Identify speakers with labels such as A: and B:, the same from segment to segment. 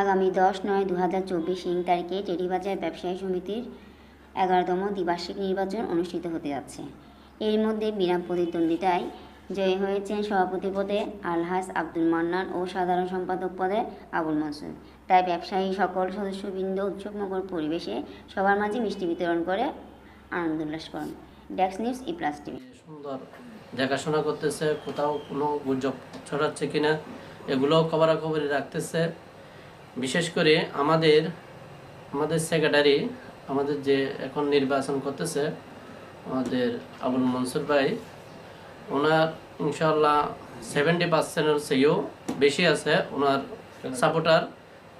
A: আগামী দশ নয় দু হাজার চব্বিশ ইং তারিখে টেরিবাজার ব্যবসায়ী সমিতির এগারোতম দ্বিবার্ষিক নির্বাচন অনুষ্ঠিত হতে যাচ্ছে। এর মধ্যে বিনা প্রতিদ্বন্দ্বিতায় জয়ী হয়েছেন সভাপতি পদে আলহাজ আব্দুল মান্নান ও সাধারণ সম্পাদক পদে আবুল মনসুর। তাই ব্যবসায়ী সকল সদস্যবৃন্দ উৎসবমুখর পরিবেশে সবার মাঝে মিষ্টি বিতরণ করে আনন্দ উল্লাস করেন। ডেক্স নিউজ ই প্লাস টিভি।
B: সুন্দর দেখাশোনা করতেছে, কোথাও কোনো গুজব ছড়াচ্ছে কিনা, এগুলোও খবরাখবরি রাখতেছে। বিশেষ করে আমাদের আমাদের সেক্রেটারি আমাদের যে এখন নির্বাচন করতেছে আমাদের আবুল মনসুর ভাই ওনার ইনশাল্লাহ সেভেন্টি পার্সেন্টের চেয়েও বেশি আছে ওনার সাপোর্টার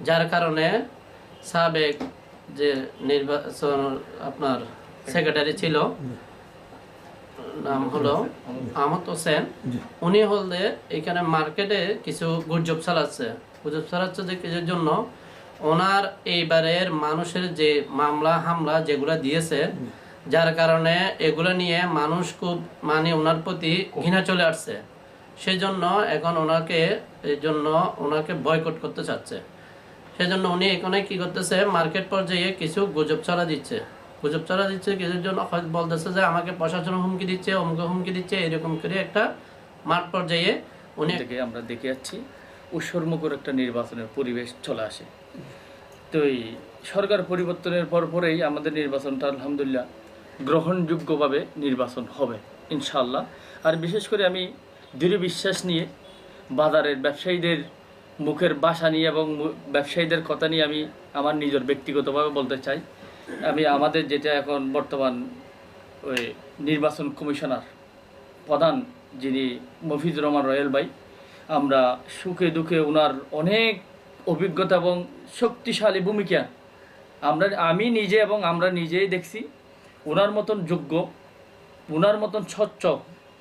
B: যার কারণে সাবেক যে নির্বাচন আপনার সেক্রেটারি ছিল নাম হলো আহমদ হোসেন। উনি হলে এখানে মার্কেটে কিছু গুজব চালাচ্ছে। গুজব চালাচ্ছে যে জন্য? ওনার এইবারের মানুষের যে মামলা, হামলা যেগুলো দিয়েছে, যার কারণে এগুলো নিয়ে মানুষ খুব মানে ওনার প্রতি ঘৃণা চলে আসছে। সেই জন্য এখন ওনাকে এই জন্য ওনাকে বয়কট করতে চাচ্ছে। সেজন্য উনি এখানে কি করতেছে মার্কেট পর্যায়ে কিছু গুজব ছড়া দিচ্ছে। গুজব ছড়া দিচ্ছে কিছুর জন্য? বলতেছে যে আমাকে প্রশাসন হুমকি দিচ্ছে, অমুকে হুমকি দিচ্ছে, এরকম করে একটা মাঠ পর্যায়ে উনি
C: আমরা দেখে যাচ্ছি। উৎসর্মুখর একটা নির্বাচনের পরিবেশ চলে আসে। তো এই সরকার পরিবর্তনের পর পরেই আমাদের নির্বাচনটা আলহামদুলিল্লাহ গ্রহণযোগ্যভাবে নির্বাচন হবে ইনশাল্লাহ আর বিশেষ করে আমি দৃঢ় বিশ্বাস নিয়ে বাজারের ব্যবসায়ীদের মুখের বাসা নিয়ে এবং ব্যবসায়ীদের কথা নিয়ে আমি আমার নিজের ব্যক্তিগতভাবে বলতে চাই। আমি আমাদের যেটা এখন বর্তমান ওই নির্বাচন কমিশনার প্রধান যিনি মফিজুর রহমান রয়েল ভাই আমরা সুখে দুঃখে ওনার অনেক অভিজ্ঞতা এবং শক্তিশালী ভূমিকা। আমরা, আমি নিজে এবং আমরা নিজেই দেখছি ওনার মতন যোগ্য ওনার মতন স্বচ্ছ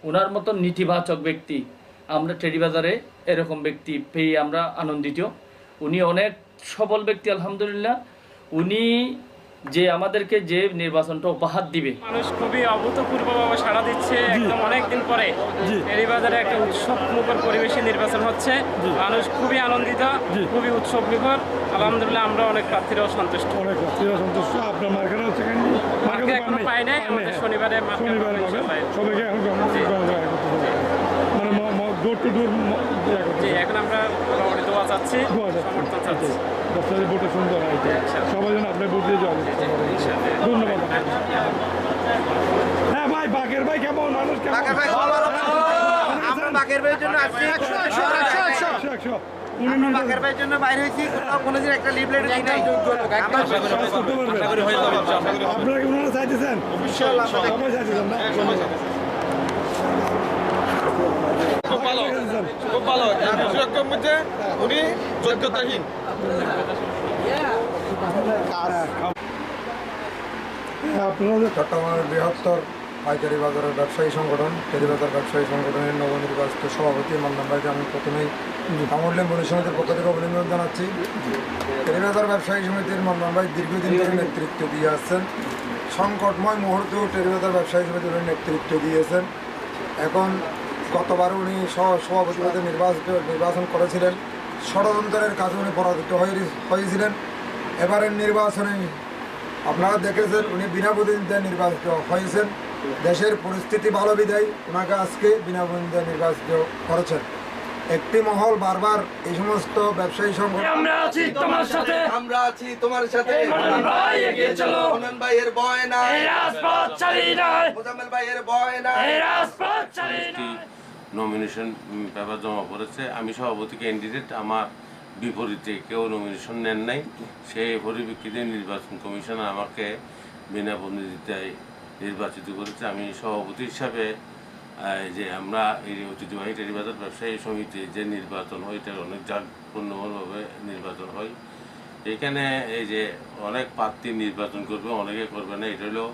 C: ওনার মতন নীতিবাচক ব্যক্তি আমরা টেরিবাজারে এরকম ব্যক্তি পেয়ে আমরা আনন্দিত। উনি অনেক সবল ব্যক্তি, আলহামদুলিল্লাহ। উনি যে আমাদেরকে যে নির্বাচনটা উপহার দিবে।
D: মানুষ খুবই অভূতপূর্বভাবে সাড়া দিচ্ছে একদম অনেকদিন পরে। বাজারে একটা উৎসব মুখর পরিবেশে নির্বাচন হচ্ছে। মানুষ খুবই আনন্দিত খুবই উৎসব মুখর আলহামদুলিল্লাহ আমরা অনেক প্রার্থীরাও সন্তুষ্ট।
E: অনেক প্রার্থীরা সন্তুষ্ট। আপনার মার্কেট হচ্ছে
D: মার্কেট এখনও পাই নাই আমাদের শনিবারে মার্কেট।
E: সবাইকে এখন জমা করতে হবে মানে ডোর টু ডোর
D: এখন আমরা দোয়া চাচ্ছি সমর্থন চাচ্ছি।
E: সুন্দর হয় সবাই যেন আপনি ভোট দিয়ে যাবেন ধন্যবাদ। হ্যাঁ ভাই বাঘের ভাই কেমন? মানুষ কেমন?
F: আমরা বাকের ভাইয়ের জন্য আসছি। একশো একশো
E: একশো একশো উনি
F: বাকের ভাইয়ের জন্য বাইরে হয়েছি। কোথাও কোনোদিন একটা লিফলেট দিই নাই।
E: আপনারা কি ওনারা চাইতেছেন? সবাই চাইতেছেন না? আপনারা
G: চট্টগ্রামের বৃহত্তর পাইকারি বাজারের ব্যবসায়ী সংগঠন টেরিবাজার ব্যবসায়ী সংগঠনের নবনির্বাচিত সভাপতি মান্নান ভাইকে আমি প্রথমেই আমূল্যেন বণিক সমিতির পক্ষ থেকে অভিনন্দন জানাচ্ছি। টেরিবাজার ব্যবসায়ী সমিতির মান্নান ভাই দীর্ঘদিন ধরে নেতৃত্ব দিয়ে আসছেন। সংকটময় মুহূর্তেও টেরিবাজার ব্যবসায়ী সমিতির নেতৃত্ব দিয়েছেন এখন গতবার উনি সহ- সভাপতি পদে নির্বাচিত নির্বাচন করেছিলেন। ষড়যন্ত্রের কাজে উনি পরাজিত হয়ে- হয়েছিলেন। এবারের নির্বাচনে আপনারা দেখেছেন উনি বিনা প্রতিদ্বন্দ্বিতায় নির্বাচিত হয়েছেন। দেশের পরিস্থিতি ভালো বিদায় ওনাকে আজকে বিনা প্রতিদ্বন্দ্বিতায় নির্বাচিত করেছেন। একটি মহল বারবার এই সমস্ত ব্যবসায়ী সংগঠন
C: আমরা আছি তোমার সাথে।
H: আমরা আছি তোমার সাথে।
C: মনন ভাই এগিয়ে চলো।
H: মোহন ভাইয়ের ভয় নাই।
C: রাজপথ চালিয়ে নয়।
H: মোজাম্মেল ভাইয়ের ভয় নাই।
C: রাজপথ চালিয়ে
I: একটি নমিনেশন পেপার জমা পড়েছে। আমি সভাপতি ক্যান্ডিডেট আমার বিপরীতে কেউ নমিনেশন নেন নাই। সেই পরিপ্রেক্ষিতে নির্বাচন কমিশন আমাকে বিনা প্রতিনিধিতায় নির্বাচিত করেছে। আমি সভাপতি হিসাবে যে আমরা এই ঐতিহ্যবাহী টেরিবাজার ব্যবসায়ী সমিতি যে নির্বাচন হয় এটা অনেক জাঁকপূর্ণভাবে নির্বাচন হয়। এখানে এই যে অনেক প্রার্থী নির্বাচন করবে, অনেকে করবে না। এটা হলো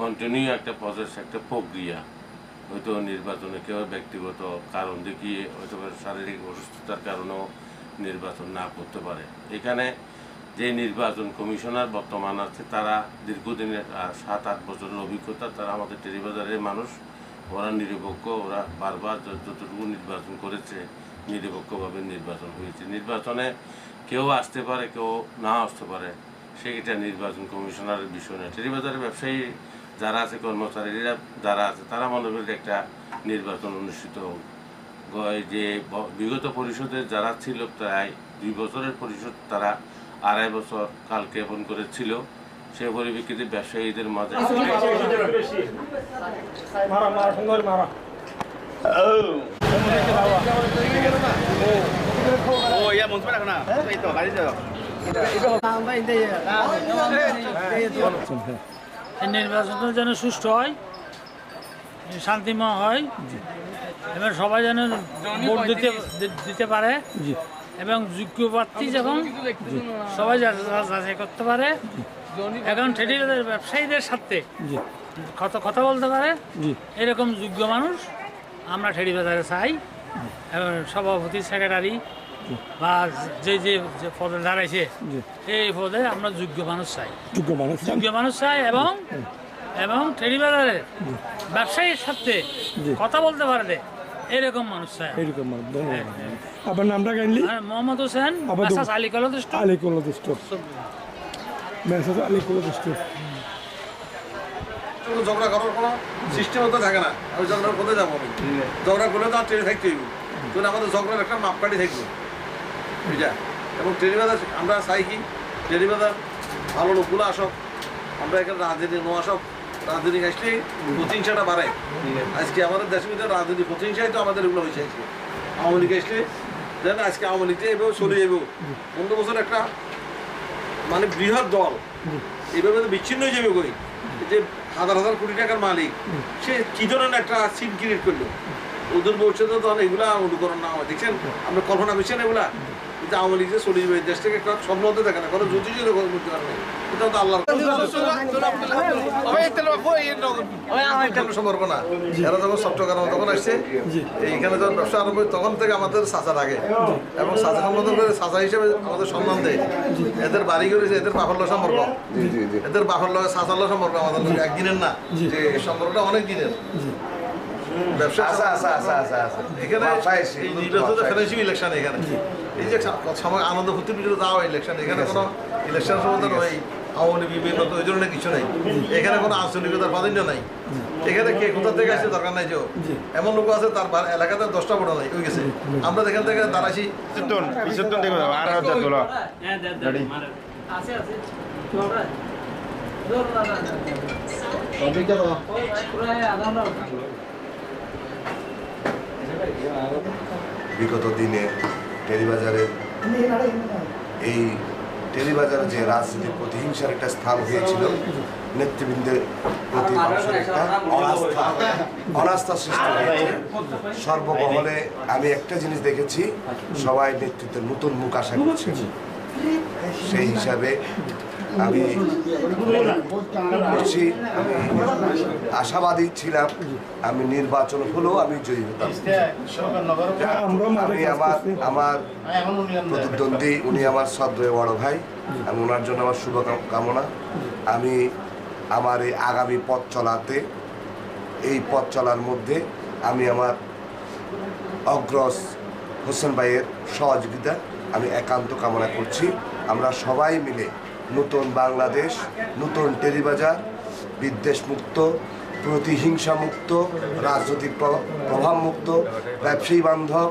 I: কন্টিনিউ একটা প্রসেস একটা প্রক্রিয়া। হয়তো নির্বাচনে কেউ ব্যক্তিগত কারণ দেখিয়ে হয়তো শারীরিক অসুস্থতার কারণেও নির্বাচন না করতে পারে। এখানে যে নির্বাচন কমিশনার বর্তমান আছে, তারা দীর্ঘদিনের সাত আট বছরের অভিজ্ঞতা, তারা আমাদের টেরিবাজারের মানুষ। ওরা নিরপেক্ষ, ওরা বারবার যতটুকু নির্বাচন করেছে, নিরপেক্ষভাবে নির্বাচন হয়েছে। নির্বাচনে কেউ আসতে পারে, কেউ না আসতে পারে সেটা নির্বাচন কমিশনারের বিষয় না টেরিবাজারের ব্যবসায়ী যারা আছে কর্মচারীরা যারা আছে তারা মনে করে একটা নির্বাচন অনুষ্ঠিত হোক। যে বিগত পরিষদের যারা ছিল প্রায় দুই বছরের পরিষদ তারা আড়াই বছর কাল জ্ঞাপন করেছিল। সে পরিপ্রেক্ষিতে ব্যবসায়ীদের মাঝে
E: ও। রাখো না।
C: নির্বাচনটা যেন সুষ্ঠু হয় শান্তিময় হয় এবং সবাই যেন ভোট দিতে দিতে পারে এবং যোগ্য প্রার্থী যখন সবাই যাচাই করতে পারে। এখন ঠেটিবাজার ব্যবসায়ীদের সাথে কথা কথা বলতে পারে। এরকম যোগ্য মানুষ আমরা ঠেটিবাজারে চাই। এবং সভাপতি সেক্রেটারি বা যে যে যে পদে দাঁড়াইছে এই পদে আমরা যোগ্য মানুষ চাই।
E: যোগ্য মানুষ
C: যোগ্য মানুষ চাই এবং এবং টেরিবাজারের ব্যবসায়ীর সাথে কথা বলতে পারবে এরকম মানুষ চাই।
E: এরকম মানুষ। আপনার নামটা কাইন্ডলি
C: মোহাম্মদ হোসেন আলী কলদুষ্ট
E: আলী কলদুষ্ট মেসেজ আলী কলদুষ্ট
H: ঝগড়া করার কোনো সিস্টেম তো থাকে না। আমি ঝগড়া কোথায় যাব আমি। ঝগড়া করলে তো আর ট্রেনে থাকতে হইব তখন আমাদের ঝগড়ার একটা মাপকাঠি থাকবে। বুঝা এবং ট্রেনিবাজার আমরা চাই কি ট্রেনিবাজার ভালো লোকগুলো আসক, আমরা এখানে রাজনীতি নো আসক রাজনীতি আসলে প্রতিহিংসাটা বাড়ে। আজকে আমাদের দেশের ভিতরে রাজনীতি প্রতিহিংসাই তো আমাদের এগুলো হয়েছে আজকে। আওয়ামী লীগ আসলে, দেন আজকে আওয়ামী লীগ এভাবে চলে যাব পনেরো বছর একটা মানে বৃহৎ দল এইভাবে তো বিচ্ছিন্ন হয়ে যাবে কই? যে হাজার হাজার কোটি টাকার মালিক, সে কি ধরনের একটা সিন ক্রিয়েট করল? ওদের ভবিষ্যতে তো এগুলা অনুকরণ না হয়। দেখছেন, আমরা কল্পনা করছেন এগুলা। কিন্তু আওয়ামী লীগ যে চলে যাবে দেশ থেকে একটা স্বপ্ন হতে দেখে না কোনো জ্যোতিষের করতে পারে না এটা তো আল্লাহর সম্পর্ক না। এরা যখন চট্টগ্রাম তখন আসছে এইখানে যখন ব্যবসা আরম্ভ তখন থেকে আমাদের চাচা লাগে এবং সম্বোধন করে হিসেবে আমাদের সম্মান দেয়। এদের বাড়ি করেছে এদের বাফল্য সম্পর্ক। এদের বাফল্য চাচাল্য সম্পর্ক আমাদের একদিনের না। যে সম্পর্কটা অনেক দিনের। ব্যবসা এখানে এই নির্বাচন ফেনান্সিয়াল ইলেকশন এখানে। এই যে সময় আনন্দ ফুর্তির ভিতরে যাওয়া ইলেকশন এখানে কোনো ইলেকশন সম্বন্ধে ওই আওয়ামী বিভিন্ন ওই ধরনের কিছু নেই। এখানে কোনো আঞ্চলিকতার প্রাধান্য নাই। এখানে কে কোথা থেকে আসছে দরকার নাই যে এমন লোক আছে তার এলাকাতে দশটা বড় নাই ওই গেছে। আমরা এখান থেকে দাঁড়াইছি
J: বিগত দিনে টেলিবাজারে এই টেলিবাজারে যে রাজনীতির প্রতিহিংসার একটা স্থান হয়েছিল, নেতৃবৃন্দের প্রতি মানুষের একটা অনাস্থা অনাস্থা সৃষ্টি হয়েছে। সর্বমহলে আমি একটা জিনিস দেখেছি, সবাই নেতৃত্বের নতুন মুখ আশা করছে। সেই হিসাবে আমি করছি আমি আশাবাদী ছিলাম আমি নির্বাচন হলেও আমি জয়ী হতাম। আমি আমার আমার প্রতিদ্বন্দ্বী উনি আমার সদ্রয় বড় ভাই আমি ওনার জন্য আমার শুভ কামনা আমি আমার এই আগামী পথ চলাতে এই পথ চলার মধ্যে আমি আমার অগ্রজ হোসেন ভাইয়ের সহযোগিতা আমি একান্ত কামনা করছি। আমরা সবাই মিলে নতুন বাংলাদেশ নতুন টেলিবাজার বিদ্বেষ মুক্ত প্রতিহিংসামুক্ত রাজনৈতিক প্রভাব মুক্ত ব্যবসায়ী বান্ধব